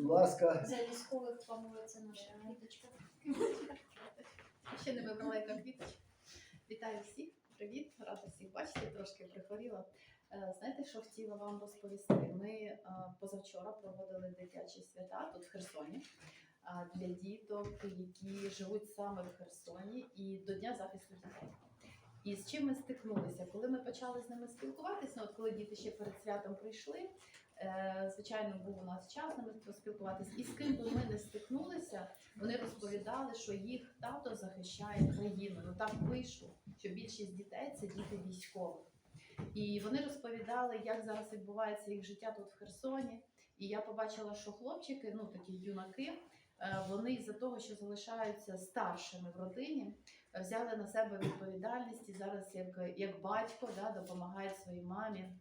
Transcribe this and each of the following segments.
Будь ласка. За військових помолиться наша квіточка. Ще не вибрала яка квіточка. Вітаю всіх, привіт, рада всіх бачити, трошки прихворіла. Е, Знаєте, що хотіла вам розповісти? Ми е, позавчора проводили дитячі свята тут в Херсоні а, для діток, які живуть саме в Херсоні і до Дня захисту дітей. І з чим ми стикнулися? Коли ми почали з ними спілкуватися, ну, от коли діти ще перед святом прийшли, е, звичайно, був у нас час ними поспілкуватися. І з ким би ми не стикнулися, вони розповідали, що їх тато захищає країну. Ну так вийшло, що більшість дітей це діти військових. І вони розповідали, як зараз відбувається їх життя тут в Херсоні. І я побачила, що хлопчики, ну такі юнаки, е, вони із-за того, що залишаються старшими в родині, е, взяли на себе відповідальність і зараз, як, як батько, да, допомагають своїй мамі,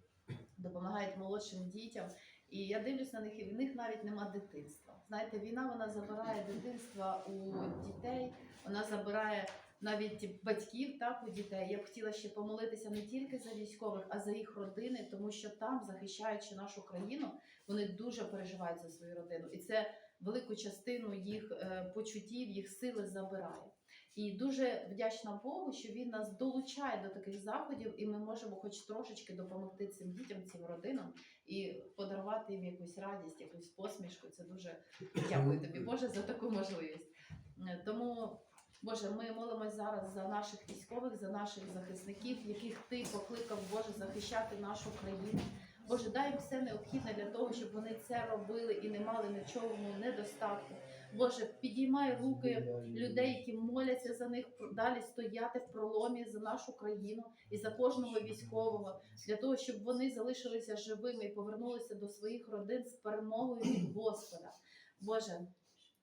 допомагають молодшим дітям. І я дивлюсь на них, і в них навіть нема дитинства. Знаєте, війна вона забирає дитинства у дітей, вона забирає навіть батьків так у дітей. Я б хотіла ще помолитися не тільки за військових, а за їх родини, тому що там, захищаючи нашу країну, вони дуже переживають за свою родину, і це велику частину їх е, почуттів, їх сили забирає. І дуже вдячна Богу, що він нас долучає до таких заходів, і ми можемо, хоч трошечки, допомогти цим дітям, цим родинам і подарувати їм якусь радість, якусь посмішку. Це дуже дякую тобі, Боже, за таку можливість. Тому, Боже, ми молимось зараз за наших військових, за наших захисників, яких ти покликав, Боже, захищати нашу країну. Боже, дай їм все необхідне для того, щоб вони це робили і не мали нічого недостатку. Боже, підіймай руки людей, які моляться за них далі стояти в проломі за нашу країну і за кожного військового, для того, щоб вони залишилися живими і повернулися до своїх родин з перемогою від Господа. Боже.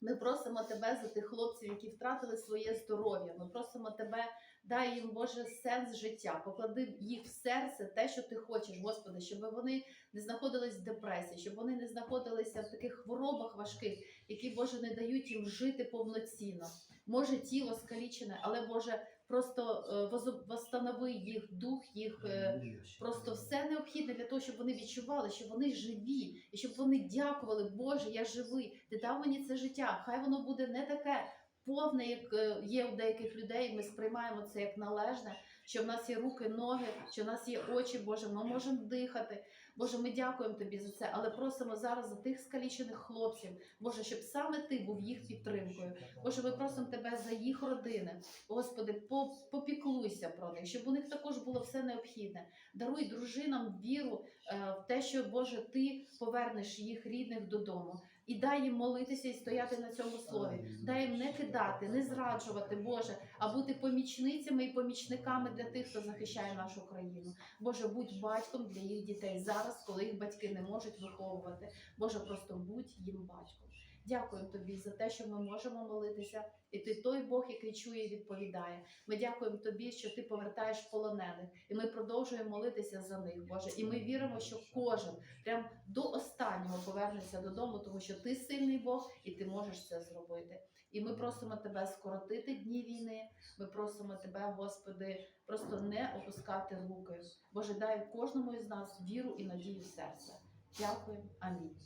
Ми просимо тебе за тих хлопців, які втратили своє здоров'я. Ми просимо тебе, дай їм Боже сенс життя, поклади їх в серце те, що ти хочеш, Господи, щоб вони не знаходились в депресії, щоб вони не знаходилися в таких хворобах важких, які Боже не дають їм жити повноцінно. Може, тіло скалічене, але Боже, просто е, восстанови їх дух, їх е, просто все необхідне для того, щоб вони відчували, що вони живі, і щоб вони дякували, Боже, я живий, ти дав мені це життя. Хай воно буде не таке повне, як е, є у деяких людей. Ми сприймаємо це як належне, що в нас є руки, ноги, що в нас є очі, Боже, ми можемо дихати. Боже, ми дякуємо тобі за це, але просимо зараз за тих скалічених хлопців, Боже, щоб саме ти був їх підтримкою. Боже, ми просимо тебе за їх родини. Господи, по- попіклуйся про них, щоб у них також було все необхідне. Даруй дружинам віру е, в те, що Боже, ти повернеш їх рідних додому. І дай їм молитися і стояти на цьому слові. Дай їм не кидати, не зраджувати, Боже, а бути помічницями і помічниками для тих, хто захищає нашу країну. Боже, будь батьком для їх дітей зараз, коли їх батьки не можуть виховувати. Боже, просто будь їм батьком. Дякуємо тобі за те, що ми можемо молитися, і ти той Бог, який чує і відповідає. Ми дякуємо тобі, що ти повертаєш полонених, і ми продовжуємо молитися за них, Боже. І ми віримо, що кожен прям до останнього повернеться додому, тому що ти сильний Бог і ти можеш це зробити. І ми просимо тебе скоротити дні війни. Ми просимо тебе, Господи, просто не опускати руки. Боже, дай кожному із нас віру і надію в серце. Дякую. Амінь.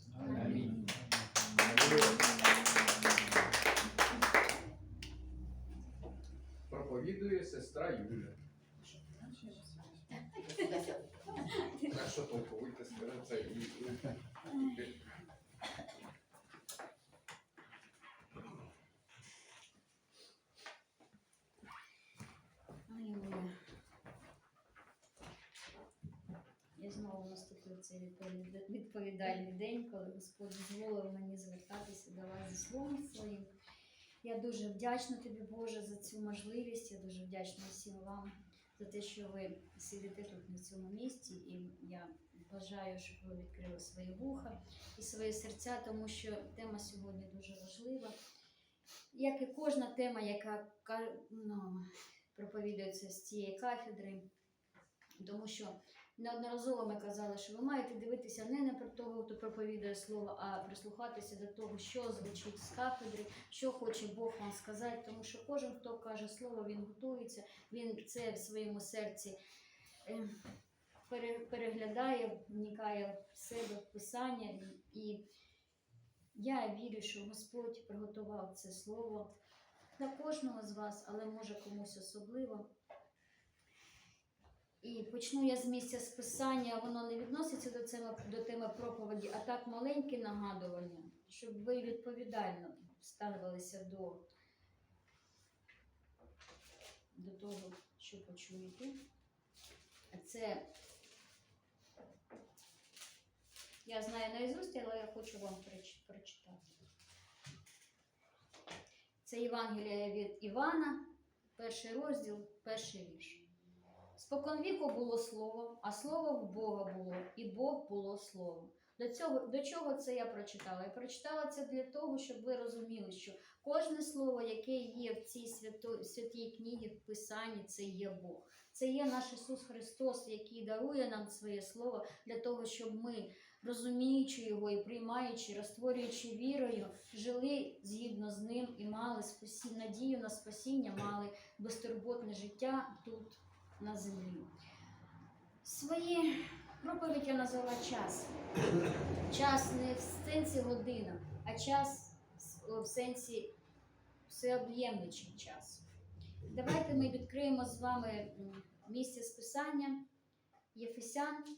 Амінь. Проповідує сестра Юля. Так що толковуйте, скажи це і. Цей відповідальний день, коли Господь дозволив мені звертатися до вас зі словом своїм. Я дуже вдячна тобі, Боже, за цю можливість. Я дуже вдячна всім вам за те, що ви сидите тут на цьому місці. І я бажаю, щоб ви відкрили свої вуха і свої серця, тому що тема сьогодні дуже важлива. Як і кожна тема, яка ка- ну, проповідується з цієї кафедри, тому що неодноразово ми казали, що ви маєте дивитися не на того, хто проповідує слово, а прислухатися до того, що звучить з кафедри, що хоче Бог вам сказати, тому що кожен, хто каже слово, він готується, він це в своєму серці е, переглядає, вникає в себе в писання і Я вірю, що Господь приготував це слово для кожного з вас, але може комусь особливо. І почну я з місця списання, воно не відноситься до теми, до теми проповіді, а так маленьке нагадування, щоб ви відповідально ставилися до, до того, що почуєте. Це я знаю наизусть, але я хочу вам прочитати. Це Євангелія від Івана, перший розділ, перший вірш. Споконвіку було слово, а слово в Бога було, і Бог було слово. До, цього, до чого це я прочитала? Я прочитала це для того, щоб ви розуміли, що кожне слово, яке є в цій свято, святій книгі, в Писанні, це є Бог. Це є наш Ісус Христос, який дарує нам своє слово для того, щоб ми, розуміючи його і приймаючи, розтворюючи вірою, жили згідно з ним і мали спасі... надію на спасіння, мали безтурботне життя тут на землі. Свої проповідь я назвала час. Час не в сенсі година, а час в сенсі всеоб'ємлючий час. Давайте ми відкриємо з вами місце списання Єфесян,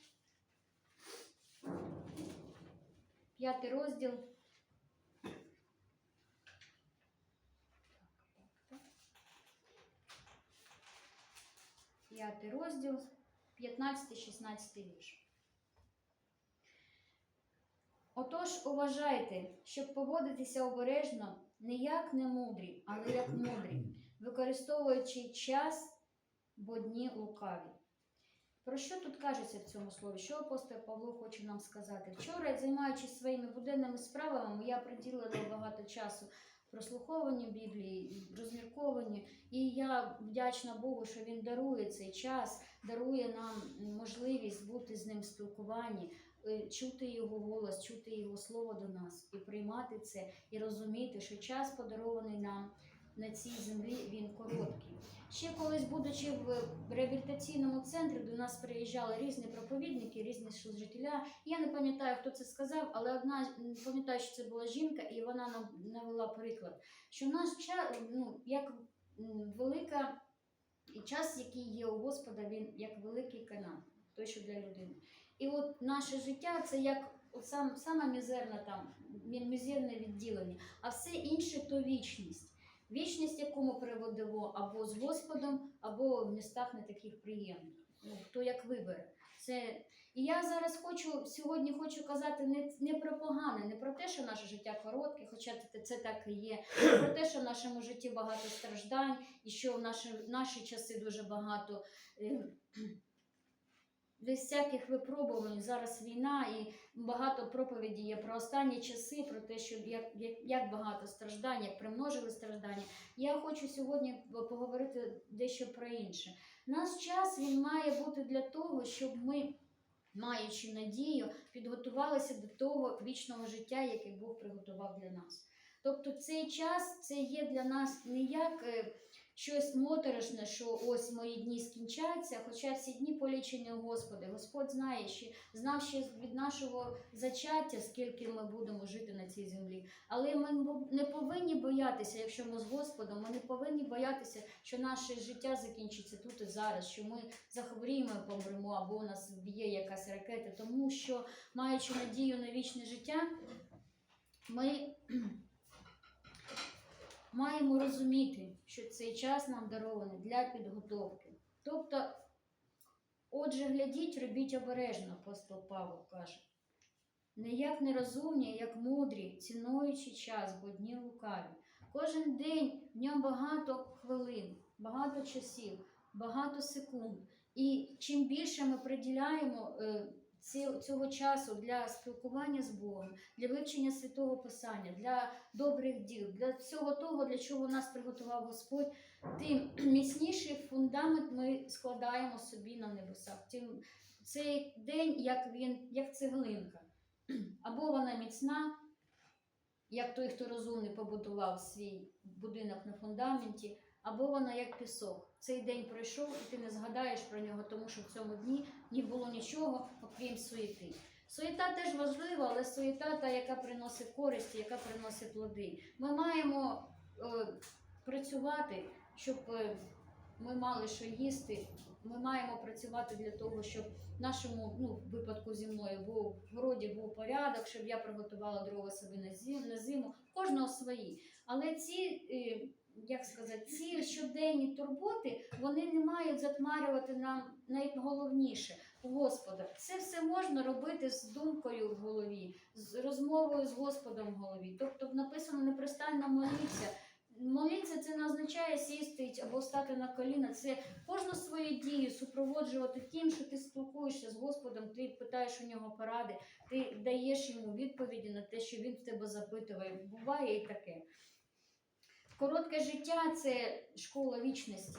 п'ятий розділ. П'ятий розділ, 15-16 вірш. Отож, уважайте, щоб поводитися обережно не як немудрі, але як мудрі, використовуючи час, бо дні лукаві. Про що тут кажеться в цьому слові? Що апостол Павло хоче нам сказати? Вчора, займаючись своїми буденними справами, я приділила багато часу прослуховуванню Біблії, розмірковані. і я вдячна Богу, що Він дарує цей час, дарує нам можливість бути з ним в спілкуванні, е, чути його голос, чути його слово до нас і приймати це, і розуміти, що час подарований нам на цій землі, він короткий. Ще колись, будучи в реабілітаційному центрі, до нас приїжджали різні проповідники, різні служителя. Я не пам'ятаю, хто це сказав, але одна пам'ятаю, що це була жінка, і вона нам навела приклад, що наш час, ну, як велика і час, який є у Господа, він як великий канал, той, що для людини. І от наше життя це як сам, саме мізерна там, мізерне відділення, а все інше то вічність. Вічність, яку ми приводимо або з Господом, або в містах не таких приємних. Ну, хто як вибере. Це... І я зараз хочу сьогодні хочу казати не, не про погане, не про те, що наше життя коротке, хоча це так і є, не про те, що в нашому житті багато страждань, і що в наші, наші часи дуже багато е, без всяких випробувань. Зараз війна і багато проповіді є про останні часи, про те, що як, як, як багато страждань, як примножили страждання. Я хочу сьогодні поговорити дещо про інше. Наш час він має бути для того, щоб ми, маючи надію, підготувалися до того вічного життя, яке Бог приготував для нас. Тобто цей час це є для нас не як е, щось моторошне, що ось мої дні скінчаться, хоча всі дні полічені у Господи. Господь знає, ще знав ще від нашого зачаття, скільки ми будемо жити на цій землі. Але ми не повинні боятися, якщо ми з Господом, ми не повинні боятися, що наше життя закінчиться тут і зараз, що ми захворіємо, помремо, або у нас б'є якась ракета, тому що, маючи надію на вічне життя, ми маємо розуміти, що цей час нам дарований для підготовки. Тобто, отже, глядіть, робіть обережно, апостол Павло каже. Не як нерозумні, як мудрі, цінуючи час, бо дні лукаві. Кожен день в ньому багато хвилин, багато часів, багато секунд. І чим більше ми приділяємо е, цього часу для спілкування з Богом, для вивчення святого Писання, для добрих діл, для всього того, для чого нас приготував Господь, тим міцніший фундамент ми складаємо собі на небесах. Тим цей день, як він, як цеглинка. Або вона міцна, як той, хто розумний побудував свій будинок на фундаменті, або вона як пісок. Цей день пройшов, і ти не згадаєш про нього, тому що в цьому дні не було нічого, окрім суєти. Суєта теж важлива, але суєта та, яка приносить користь, яка приносить плоди. Ми маємо е, працювати, щоб е, ми мали що їсти. Ми маємо працювати для того, щоб в нашому ну, випадку зі мною був в городі був порядок, щоб я приготувала дрова собі на зиму. Кожного свої. Але ці, е, як сказати, ці щоденні турботи вони не мають затмарювати нам найголовніше Господа. Це все можна робити з думкою в голові, з розмовою з Господом в голові. Тобто написано непрестанно моліться. Молитися це не означає сісти або стати на коліна. Це кожну свою дію супроводжувати тим, що ти спілкуєшся з Господом, ти питаєш у нього поради, ти даєш йому відповіді на те, що він в тебе запитує. Буває і таке. Коротке життя це школа вічності.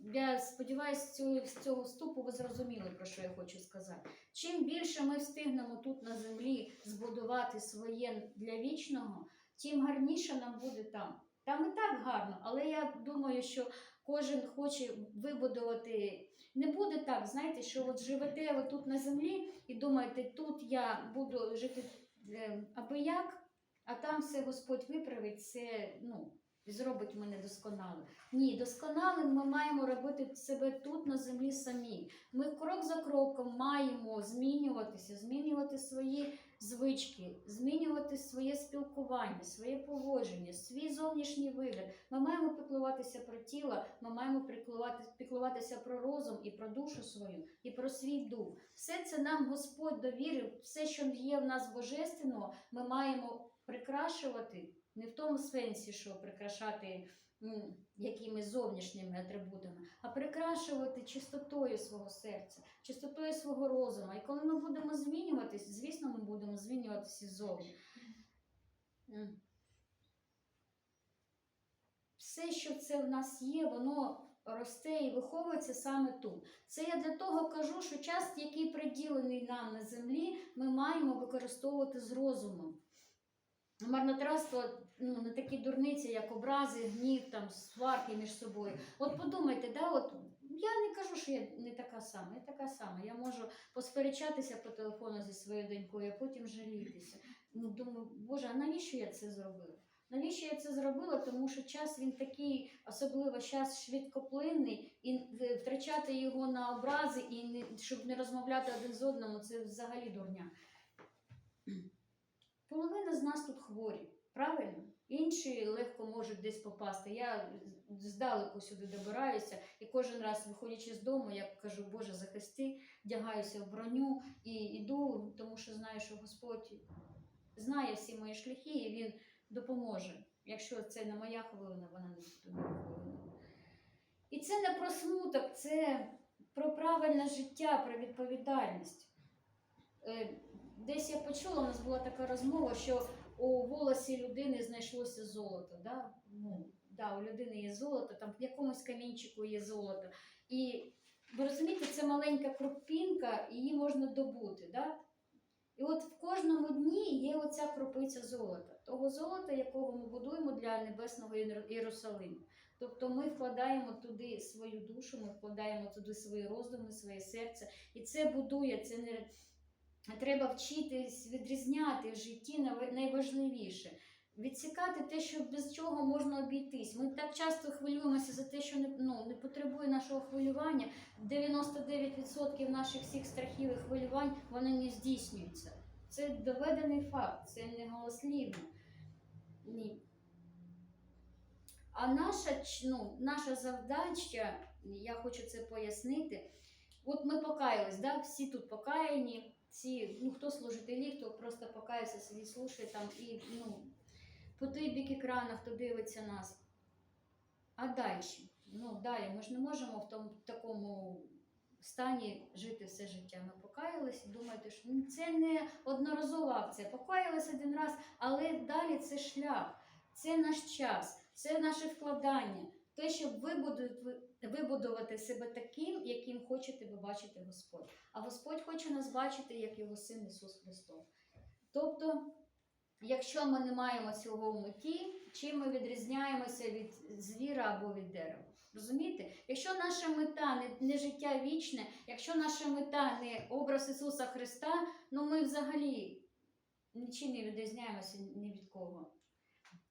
Я сподіваюся, з цього, вступу ви зрозуміли, про що я хочу сказати. Чим більше ми встигнемо тут на землі збудувати своє для вічного, тим гарніше нам буде там. Там і так гарно, але я думаю, що кожен хоче вибудувати. Не буде так, знаєте, що от живете ви тут на землі і думаєте, тут я буду жити е, аби як, а там все Господь виправить, все ну, зробить мене досконалим. Ні, досконалим ми маємо робити себе тут на землі самі. Ми крок за кроком маємо змінюватися, змінювати свої звички, змінювати своє спілкування, своє поводження, свій зовнішній вигляд. Ми маємо піклуватися про тіло, ми маємо піклуватися про розум і про душу свою, і про свій дух. Все це нам Господь довірив, все, що є в нас божественного, ми маємо прикрашувати не в тому сенсі, що прикрашати якимись зовнішніми атрибутами, а прикрашувати чистотою свого серця, чистотою свого розуму. І коли ми будемо змінюватись, звісно, ми будемо змінюватися ззовні. М. Все, що це в нас є, воно росте і виховується саме тут. Це я для того кажу, що час, який приділений нам на землі, ми маємо використовувати з розумом. Марнотратство ну, не такі дурниці, як образи, гнів, там, сварки між собою. От подумайте, да, от, я не кажу, що я не така сама, я така сама. Я можу посперечатися по телефону зі своєю донькою, а потім жалітися. Ну, думаю, Боже, а навіщо я це зробила? Навіщо я це зробила? Тому що час він такий, особливо час швидкоплинний, і втрачати його на образи, і не, щоб не розмовляти один з одним, це взагалі дурня. Половина з нас тут хворі, правильно? Інші легко можуть десь попасти. Я здалеку сюди добираюся, і кожен раз, виходячи з дому, я кажу, Боже, захисти, вдягаюся в броню і йду, тому що знаю, що Господь знає всі мої шляхи, і Він допоможе. Якщо це не моя хвилина, вона не хвилина. І це не про смуток, це про правильне життя, про відповідальність. Е, Десь я почула, у нас була така розмова, що у волосі людини знайшлося золото. Да? Ну, да, у людини є золото, там в якомусь камінчику є золото. І ви розумієте, це маленька крупінка, її можна добути. Да? І от в кожному дні є оця кропиця золота, того золота, якого ми будуємо для небесного Єрусалиму. Тобто ми вкладаємо туди свою душу, ми вкладаємо туди свої роздуми, своє серце, і це будує, це не треба вчитись відрізняти в житті найважливіше. Відсікати те, що без чого можна обійтись. Ми так часто хвилюємося за те, що не, ну, не потребує нашого хвилювання. 99% наших всіх страхів і хвилювань вони не здійснюються. Це доведений факт, це не голослівно. Ні. А наша, ну, наша завдача, я хочу це пояснити. От ми покаялись, да? всі тут покаяні, всі, ну хто служителі, хто просто покаявся, собі слушає там і ну, по той бік екрану, хто дивиться нас. А далі? Ну, далі ми ж не можемо в тому такому стані жити все життя. Ми покаялись думаєте, що ну, це не одноразова акція. Покаялись один раз, але далі це шлях, це наш час, це наше вкладання. Те, щоб вибудувати, себе таким, яким хоче тебе бачити Господь. А Господь хоче нас бачити як його син Ісус Христос. Тобто, якщо ми не маємо цього в меті, чим ми відрізняємося від звіра або від дерева? Розумієте? Якщо наша мета не, не життя вічне, якщо наша мета не образ Ісуса Христа, ну ми взагалі нічим не відрізняємося ні від кого.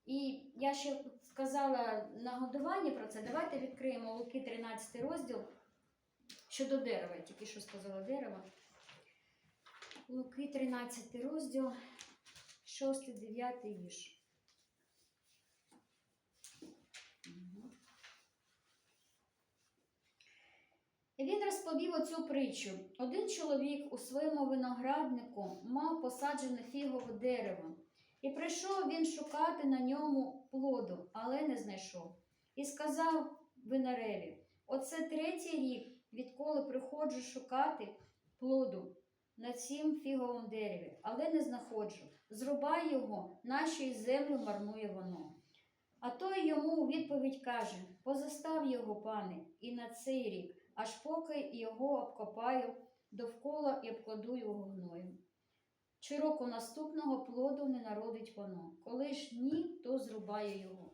І я ще сказала на годуванні про це. Давайте відкриємо Луки 13 розділ щодо дерева. Тільки що сказала дерево. Луки 13 розділ, 6-9 вірш. І Він розповів оцю притчу. Один чоловік у своєму винограднику мав посаджене фігове дерево. І прийшов він шукати на ньому плоду, але не знайшов. І сказав винареві: Оце третій рік, відколи приходжу шукати плоду на цім фіговому дереві, але не знаходжу. Зрубай його, нащо й землю марнує воно. А той йому у відповідь каже: Позостав його, пане, і на цей рік, аж поки його обкопаю довкола і обкладу його гноєм. Чи року наступного плоду не народить воно, коли ж ні, то зрубає його.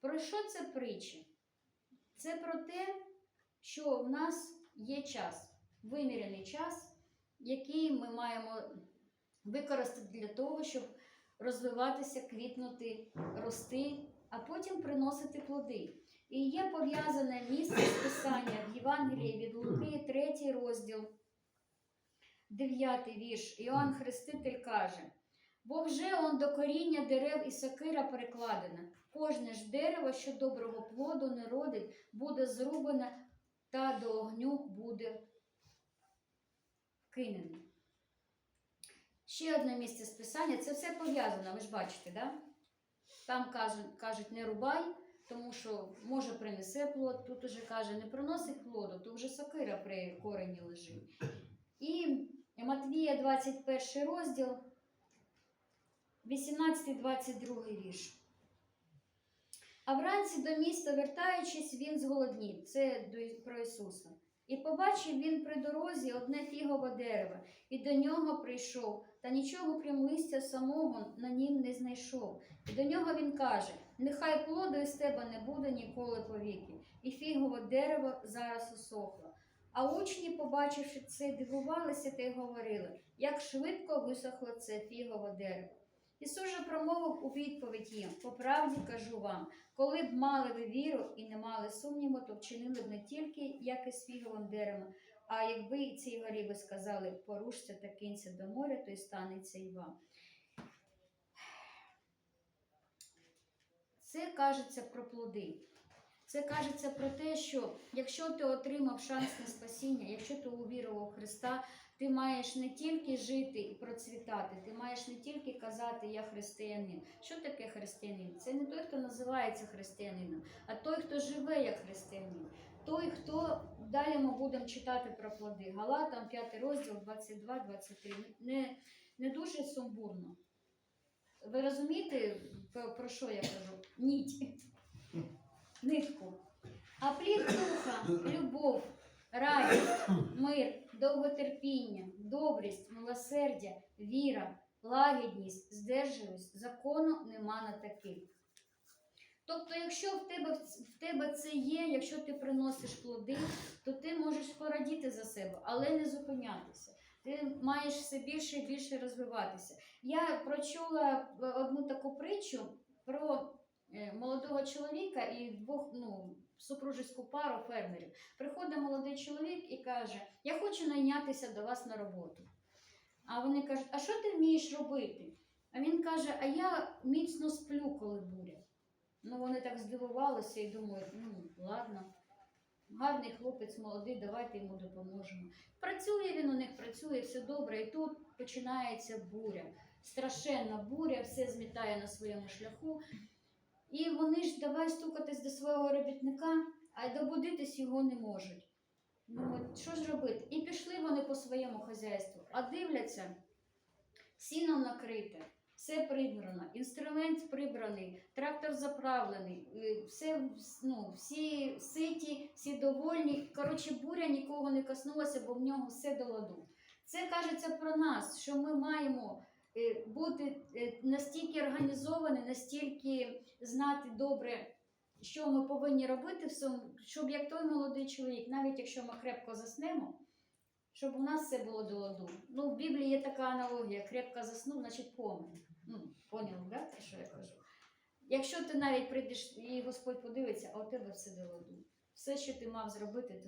Про що це притча? Це про те, що в нас є час, вимірений час, який ми маємо використати для того, щоб розвиватися, квітнути, рости, а потім приносити плоди. І є пов'язане місце з писання в Євангелії від Луки, 3 розділ, 9 вірш. Іоанн Хреститель каже: бо вже он до коріння дерев і сокира перекладена. Кожне ж дерево, що доброго плоду не родить, буде зрубане та до огню буде вкинене. Ще одне місце з писання, це все пов'язано, ви ж бачите, да? Там кажуть, кажуть, не рубай, тому що може принесе плод. Тут уже каже, не приносить плоду, то вже сокира при корені лежить. І Матвія 21 розділ, 18-22 вірш. А вранці до міста, вертаючись, він зголоднів. Це про Ісуса. І побачив він при дорозі одне фігове дерево, і до нього прийшов, та нічого крім листя самого на нім не знайшов. І до нього він каже: Нехай плоду із тебе не буде ніколи повіки. І фігове дерево зараз усохло. А учні, побачивши це, дивувалися та й говорили, як швидко висохло це фігове дерево. Ісус же промовив у відповідь їм: по правді кажу вам, коли б мали ви віру і не мали сумніву, то вчинили б не тільки як із фіговим деревом, а якби і цій горі ви сказали, порушся та кинься до моря, то й станеться і вам. Це кажеться про плоди. Це кажеться про те, що якщо ти отримав шанс на спасіння, якщо ти увірував в Христа, ти маєш не тільки жити і процвітати, ти маєш не тільки казати Я християнин. Що таке християнин? Це не той, хто називається християнином, а той, хто живе як християнин. Той, хто далі ми будемо читати про плоди. Галатам 5 розділ 22-23. Не, не дуже сумбурно. Ви розумієте, про- що я кажу? Ніть. Нитку. А плід духа, любов, радість, мир, довготерпіння, добрість, милосердя, віра, лагідність, здержливість, закону нема на таких. Тобто, якщо в тебе, в тебе це є, якщо ти приносиш плоди, то ти можеш порадіти за себе, але не зупинятися. Ти маєш все більше і більше розвиватися. Я прочула е, одну таку притчу про молодого чоловіка і двох ну, супружеську пару фермерів. Приходить молодий чоловік і каже: Я хочу найнятися до вас на роботу. А вони кажуть, а що ти вмієш робити? А він каже: А я міцно сплю, коли буря. Ну, вони так здивувалися і думають, ну, ладно, гарний хлопець молодий, давайте йому допоможемо. Працює він у них, працює, все добре, і тут починається буря. Страшенна буря, все змітає на своєму шляху. І вони ж давай стукатись до свого робітника, а й добудитись його не можуть. Ну, от що ж робити? І пішли вони по своєму хазяйству, а дивляться, сіном накрите, все прибрано, інструмент прибраний, трактор заправлений, е, все, ну, всі ситі, всі довольні. Коротше, буря нікого не коснулася, бо в нього все до ладу. Це кажеться про нас, що ми маємо бути е, настільки організовані, настільки знати добре, що ми повинні робити, щоб як той молодий чоловік, навіть якщо ми крепко заснемо, щоб у нас все було до ладу. Ну, в Біблії є така аналогія: крепко заснув, значить помер. Ну, поняли, да, про що я кажу? Якщо ти навіть прийдеш і Господь подивиться, а у тебе все до ладу. Все, що ти мав зробити, ти